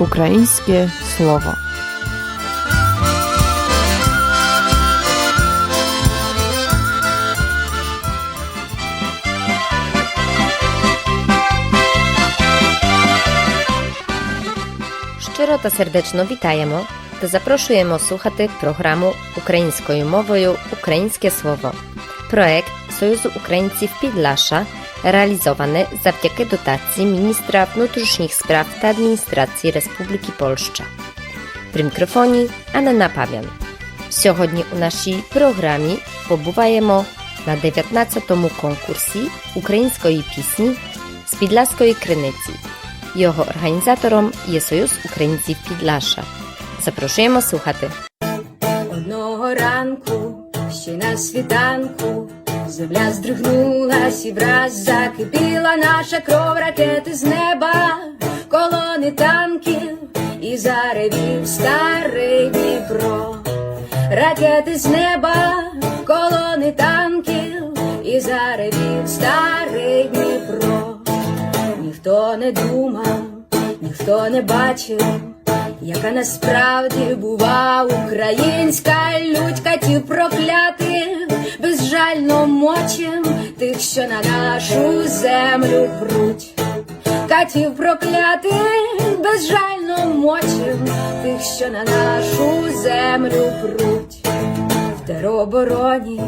Українське слово. Щиро та сердечно вітаємо та запрошуємо слухати програму українською мовою Українське слово. Проект Союзу українців Підлаша реалізований завдяки дотації міністра внутрішніх справ та адміністрації Республіки Польща. При мікрофоні Анна Павіан. Сьогодні у нашій програмі побуваємо на 19-му конкурсі української пісні з Підласької криниці. Його організатором є Союз українців Підлаша. Запрошуємо слухати. Одного ранку, ще на світанку, земля здригнулась і враз закипіла наша кров ракети з неба, колони танків і заревів старий Дніпро. Ракети з неба, колони танків і заревів старий Дніпро. Ніхто не думав, ніхто не бачив, яка насправді бува українська лють катів проклятих, безжально мочим тих, що на нашу землю пруть. Катів проклятих, безжально мочим тих, що на нашу землю пруть. В теробороні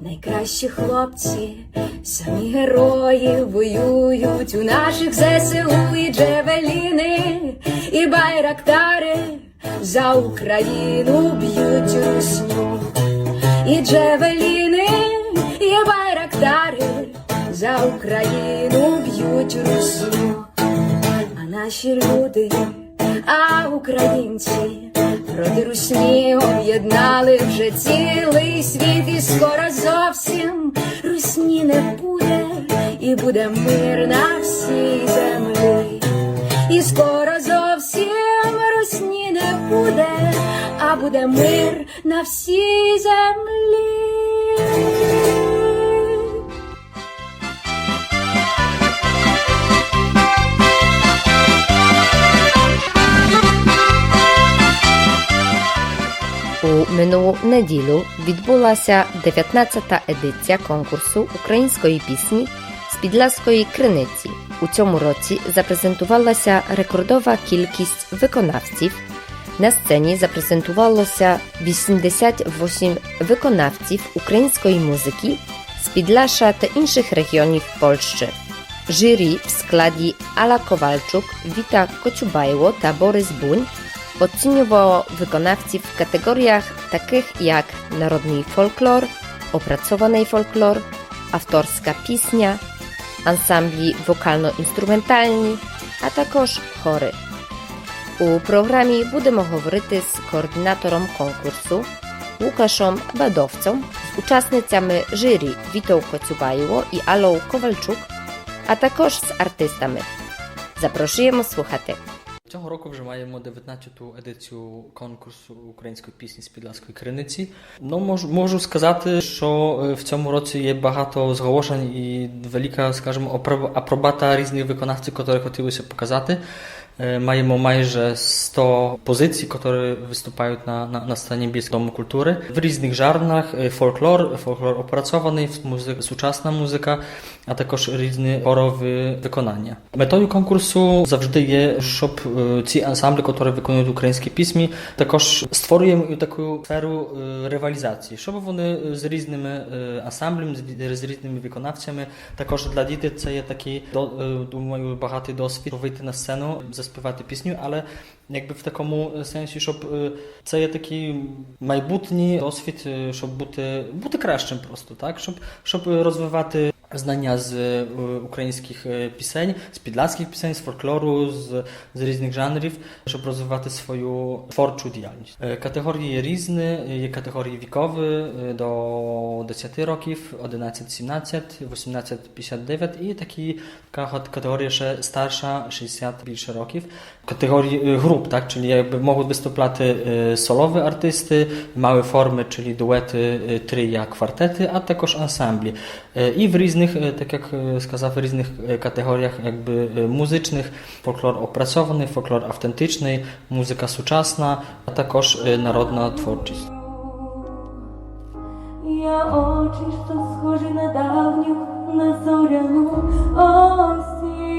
найкращі хлопці, самі герої воюють у наших ЗСУ і джевеліни, і байрактари за Україну б'ють русню. І джевеліни, і байрактари за Україну б'ють русню. А наші люди, а українці проти русні об'єднали вже цілий світ, і скоро зовсім русні не буде, і буде мир на всій землі. І скоро зовсім русні не буде, а буде мир на всій землі. У минулу неділю відбулася 19-та едиція конкурсу української пісні з Підласької криниці. У цьому році запрезентувалася рекордова кількість виконавців. На сцені запрезентувалося 88 виконавців української музики з Підлаша та інших регіонів Польщі. Журі в складі Ala Kowalczuk, Wita Kociubajło та Борис Бунь oceniowało wykonawców w kategoriach takich jak narodny folklor, opracowany folklor, авторська пісня, ансамблі вокально-інструментальні, а також хори. У програмі будемо говорити з координатором конкурсу Łukaszem Badowcą, з учасницями журі Вітою Коцюбаєво і Аллою Ковальчук, а також з артистами. Запрошуємо слухати. Цього року вже маємо 19-ту едицію конкурсу української пісні з Підласької криниці. Ну, можу, можу сказати, що е, в цьому році є багато зголошень і велика, скажімо, апробата різних виконавців, які хотілося показати. Маємо майже 100 позицій, які виступають на, сцені Дому культури в різних жанрах: е, фольклор, фольклор опрацьований, музика, сучасна музика, а також хорові виконання. Метою конкурсу завжди є, щоб ці ансамблі, які виконують українські також створюємо сферу ревалізації, щоб вони з різними з різними виконавцями. Також для дітей це є багатий досвід на сцену, пісню, але якби в такому сенсі, щоб е, це є такий майбутній досвід, е, щоб бути, бути кращим просто, так? Щоб, щоб розвивати знання з е, українських е, пісень, з підлаських пісень, з фольклору, з, з різних жанрів, щоб розвивати свою творчу діяльність. Е, Категорії є різні, є категорії вікові е, до 10 років, 11-17, 18-59 і такі така от категорія ще старша, 60 більше років. Категорії е, груп, так, czyli jakby mogą wystąpiać e, solowe artysty, małe formy, czyli duety, e, tryja, kwartety, a також ансамблі. Е, І в різних різних, е, так як е, сказав, різних е, категоріях якби е, музичних, фольклор опрацьований, фольклор автентичний, музика сучасна, а також е, народна творчість. Я очі, що схожі на давню, на зоряну осінь.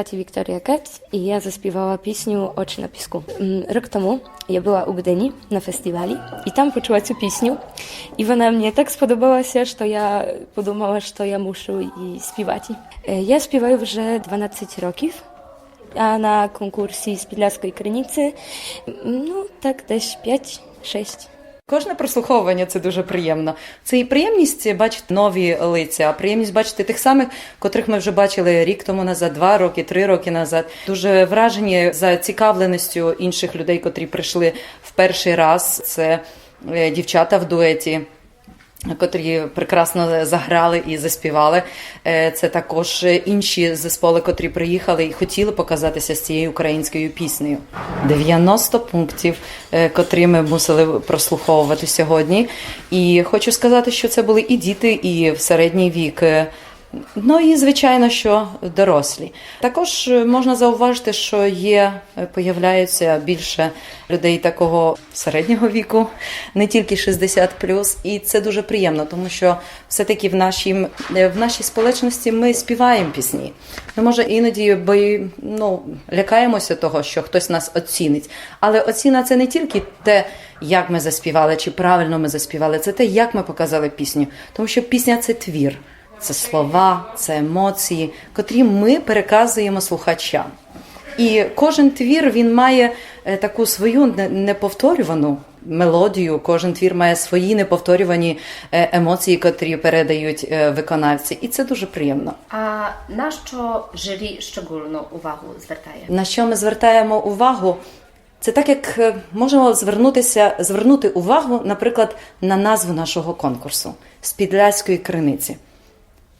Мене звати Вікторія Кепс, і я заспівала пісню Очі на піску. М, Рік тому я була у Гдені на фестивалі, і там почула цю пісню. І вона мені так сподобалася, що я подумала, що я мушу її співати. Е, Я співаю вже 12 років, а на конкурсі з Підляської криниці, м, ну так, десь 5-6. Кожне прослуховування це дуже приємно. Це і приємність бачити нові лиця, приємність бачити тих самих, котрих ми вже бачили рік тому назад, два роки, три роки назад. Дуже вражені за цікавленістю інших людей, котрі прийшли в перший раз. Це е, дівчата в дуеті. Котрі прекрасно заграли і заспівали. Е, Це також інші зесполи, котрі приїхали і хотіли показатися з цією українською піснею. 90 пунктів, е, котрі ми мусили прослуховувати сьогодні. І хочу сказати, що це були і діти, і в середній вік. Ну і звичайно, що дорослі. Також е, можна зауважити, що є, е, появляються більше людей такого середнього віку, не тільки 60 і це дуже приємно, тому що все-таки в нашій, е, в нашій сполечності ми співаємо пісні. Ми може іноді бої, ну, лякаємося того, що хтось нас оцінить. Але оціна це не тільки те, як ми заспівали, чи правильно ми заспівали, це те, як ми показали пісню. Тому що пісня це твір. Це слова, це емоції, котрі ми переказуємо слухачам. І кожен твір він має е, таку свою неповторювану мелодію. Кожен твір має свої неповторювані е, емоції, котрі передають е, виконавці. І це дуже приємно. А на що журі щогólną увагу звертає? На що ми звертаємо увагу? Це так, як можемо звернутися, звернути увагу, наприклад, на назву нашого конкурсу з підляської криниці.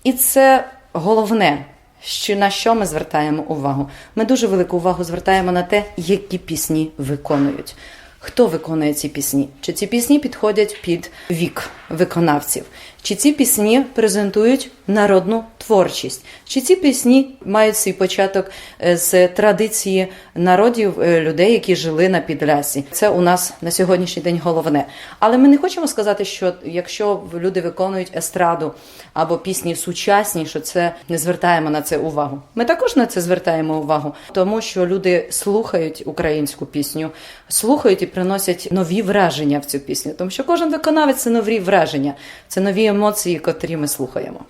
І це головне, що на що ми звертаємо увагу. Ми дуже велику увагу звертаємо на те, які пісні виконують. Хто виконує ці пісні? Чи ці пісні підходять під вік виконавців? Чи ці пісні презентують народну творчість? Чи ці пісні мають свій початок е, з традиції народів е, людей, які жили на Підлясі? Це у нас на сьогоднішній день головне. Але ми не хочемо сказати, що якщо люди виконують естраду або пісні сучасні, що це не звертаємо на це увагу. Ми також на це звертаємо увагу, тому що люди слухають українську пісню, слухають і приносять нові враження в цю пісню. Тому що кожен виконавець це нові враження, це нові емоції, котрі ми слухаємо.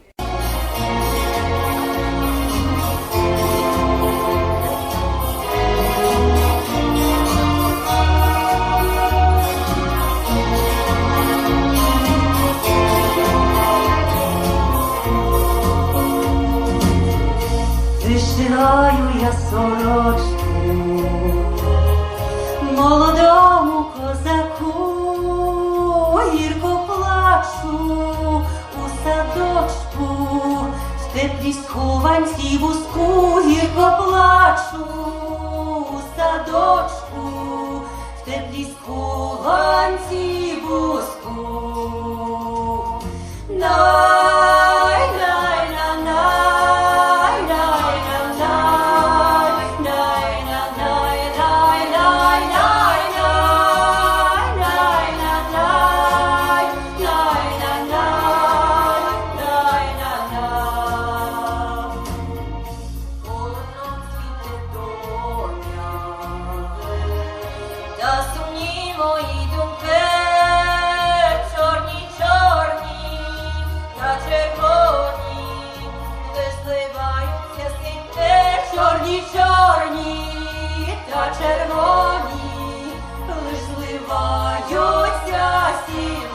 Чорні, чорні та червоні, лиш зливаються сінки.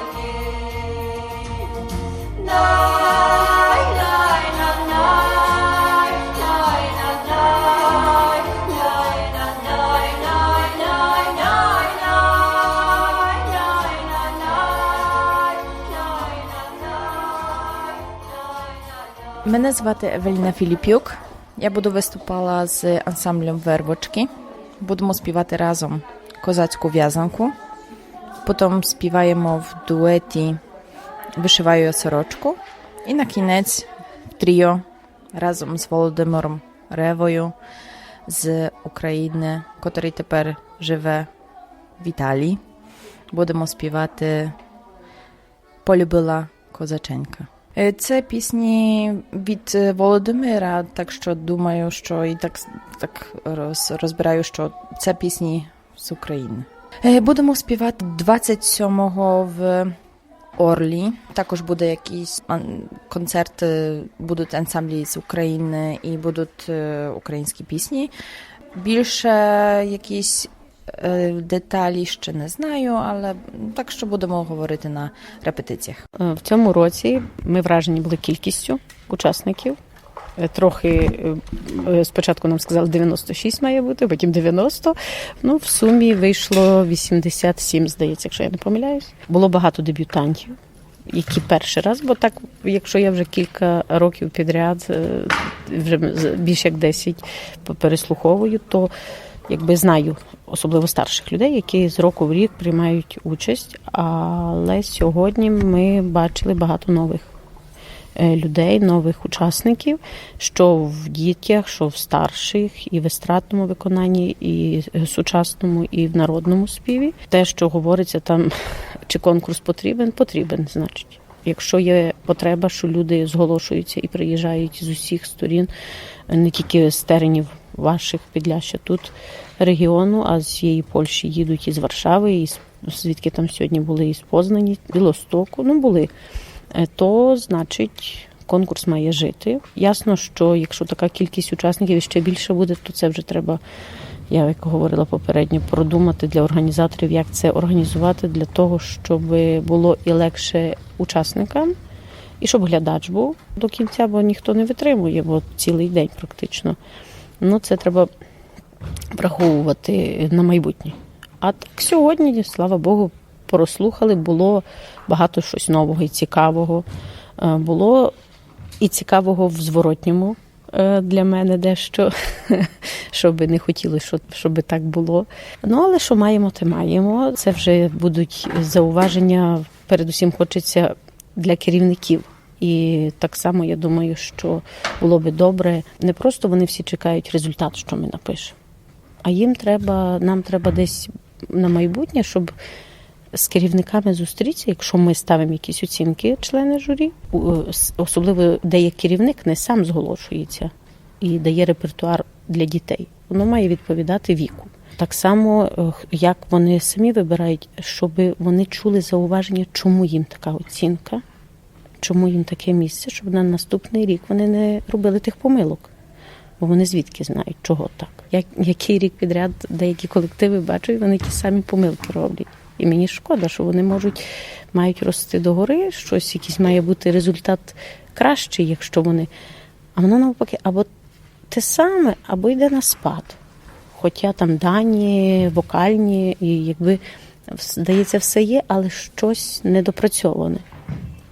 Мене звати Евеліна Філіпюк. Я буду виступала з ансамблем Вервочки. Будемо співати разом козацьку в'язанку. Потім співаємо в дуеті Вишиваю я сорочку. І на кінець в тріо разом з Володимиром Ревою з України, який тепер живе в Італії. Будемо співати Полюбила козаченька. Е, Це пісні від е, Володимира, так що думаю, що і так, так роз, розбираю, що це пісні з України. Е, Будемо співати 27-го в Орлі. Також буде якийсь концерт, будуть ансамблі з України і будуть українські пісні. Більше якісь деталі ще не знаю, але так що будемо говорити на репетиціях. Е, В цьому році ми вражені були кількістю учасників. Е, Трохи е, е, спочатку нам сказали 96 має бути, потім 90. Ну, в сумі вийшло 87, здається, якщо я не помиляюсь. Було багато дебютантів, які перший раз, бо так, якщо я вже кілька років підряд, е, вже більше як 10 переслуховую, то якби знаю особливо старших людей, які з року в рік приймають участь. Але сьогодні ми бачили багато нових е, людей, нових учасників, що в дітях, що в старших, і в естрадному виконанні, і сучасному, і в народному співі. Те, що говориться там, чи конкурс потрібен, потрібен, значить. Якщо є потреба, що люди зголошуються і приїжджають з усіх сторін, не тільки з теренів ваших підляща тут регіону, а з цієї Польщі їдуть із Варшави, і звідки там сьогодні були із Познані, Білостоку, ну були, Е, то значить конкурс має жити. Ясно, що якщо така кількість учасників ще більше буде, то це вже треба, я як говорила попередньо, продумати для організаторів, як це організувати для того, щоб було і легше учасникам. І щоб глядач був до кінця, бо ніхто не витримує, бо цілий день практично. Ну, це треба враховувати на майбутнє. А так сьогодні, слава Богу, прослухали, було багато щось нового і цікавого. Е, Було і цікавого в зворотньому е, для мене дещо, що би не щоб, щоб так було. Ну, але що маємо, те маємо. Це вже будуть зауваження, передусім хочеться для керівників. І так само я думаю, що було би добре. Не просто вони всі чекають результат, що ми напишемо. А їм треба, нам треба десь на майбутнє, щоб з керівниками зустрітися, якщо ми ставимо якісь оцінки, члени журі, особливо де є керівник, не сам зголошується і дає репертуар для дітей. Воно має відповідати віку. Так само, е, як вони самі вибирають, щоб вони чули зауваження, чому їм така оцінка, чому їм таке місце, щоб на наступний рік вони не робили тих помилок. Бо вони звідки знають, чого так. Як, який рік підряд деякі колективи бачу, і вони ті самі помилки роблять. І мені шкода, що вони можуть мають рости догори, щось, якийсь має бути результат кращий, якщо вони. А воно навпаки, або те саме, або йде на спад. Хоча там дані, вокальні, і якби здається, все є, але щось недопрацьоване.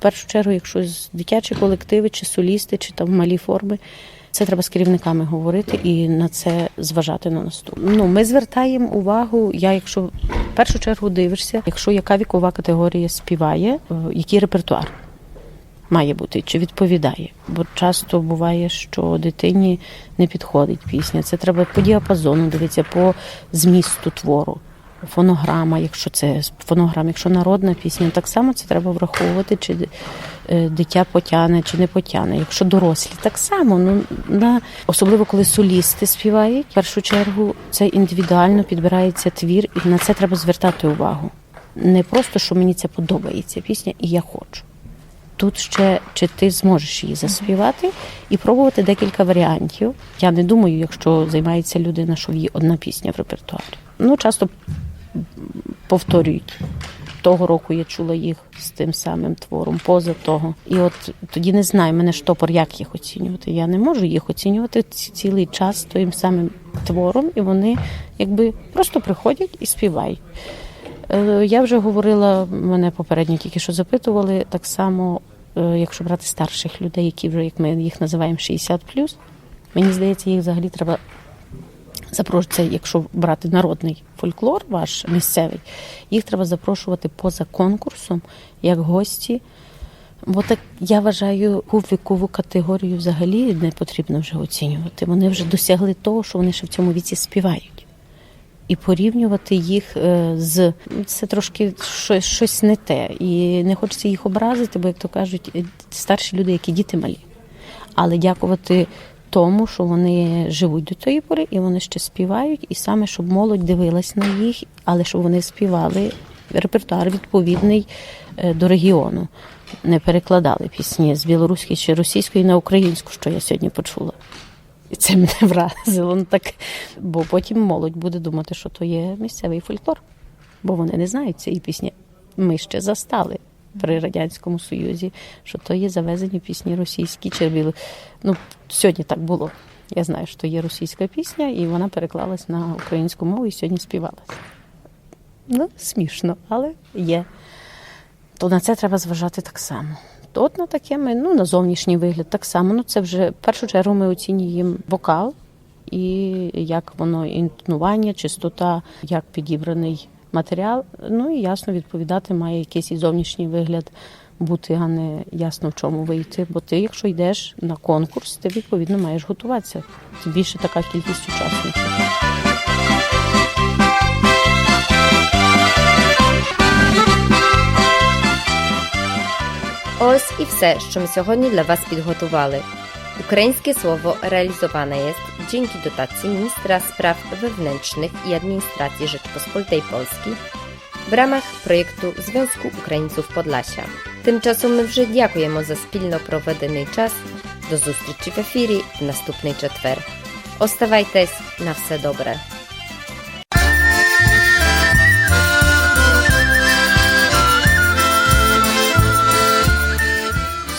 Першу чергу, якщо з дитячі колективи, чи солісти, чи там малі форми, це треба з керівниками говорити і на це зважати на наступне. Ну, ми звертаємо увагу. Я, якщо в першу чергу дивишся, якщо яка вікова категорія співає, е, який репертуар має бути, чи відповідає. Бо часто буває, що дитині не підходить пісня. Це треба по діапазону дивитися, по змісту твору. Фонограма, якщо це фонограма, якщо народна пісня, так само це треба враховувати, чи е, дитя потяне, чи не потяне. Якщо дорослі, так само. Ну на особливо коли солісти співають, в першу чергу це індивідуально підбирається твір, і на це треба звертати увагу. Не просто що мені це подобається пісня, і я хочу. Тут ще чи ти зможеш її заспівати і пробувати декілька варіантів. Я не думаю, якщо займається людина, що в її одна пісня в репертуарі. Ну, часто повторюють. Того року я чула їх з тим самим твором, поза того. І от тоді не знаю, мене штопор, як їх оцінювати. Я не можу їх оцінювати цілий час тим самим твором, і вони якби просто приходять і співають. Е, Я вже говорила, мене попередньо тільки що запитували, так само е, якщо брати старших людей, які вже, як ми їх називаємо, 60 мені здається, їх взагалі треба запрошувати, якщо брати народний фольклор, ваш місцевий, їх треба запрошувати поза конкурсом як гості. Бо так я вважаю, яку вікову категорію взагалі не потрібно вже оцінювати. Вони вже досягли того, що вони ще в цьому віці співають. І порівнювати їх е, з це трошки щось, щось не те. І не хочеться їх образити, бо як то кажуть, е, старші люди, які діти малі. Але дякувати тому, що вони живуть до тої пори, і вони ще співають, і саме щоб молодь дивилась на їх, але щоб вони співали репертуар відповідний е, до регіону. Не перекладали пісні з білоруської чи російської на українську, що я сьогодні почула. І це мене вразило. Ну, так, бо потім молодь буде думати, що то є місцевий фольклор, бо вони не знають цієї пісні. Ми ще застали при Радянському Союзі, що то є завезені пісні російські біло. Ну, сьогодні так було. Я знаю, що є російська пісня, і вона переклалась на українську мову і сьогодні співалась. Ну, смішно, але є. То на це треба зважати так само. То От на таке ми, ну, на зовнішній вигляд так само. Ну, це вже в першу чергу ми оцінюємо вокал і як воно інтонування, чистота, як підібраний матеріал. Ну і ясно відповідати має якийсь і зовнішній вигляд бути, а не ясно в чому вийти. Бо ти, якщо йдеш на конкурс, ти відповідно маєш готуватися. Тим більше така кількість учасників. Ось і все, що ми сьогодні dla Was підготували. Ukraińskie słowo realizowane jest dzięki dotacji Ministra Spraw Wewnętrznych i Administracji Rzeczpospolitej Polskiej в ramach проєкту Зв'язку Українців Подляся. Тим часом ми вже дякуємо за спільно проведений час. До зустрічі в ефірі в наступний четвер. Оставайтесь на все добре.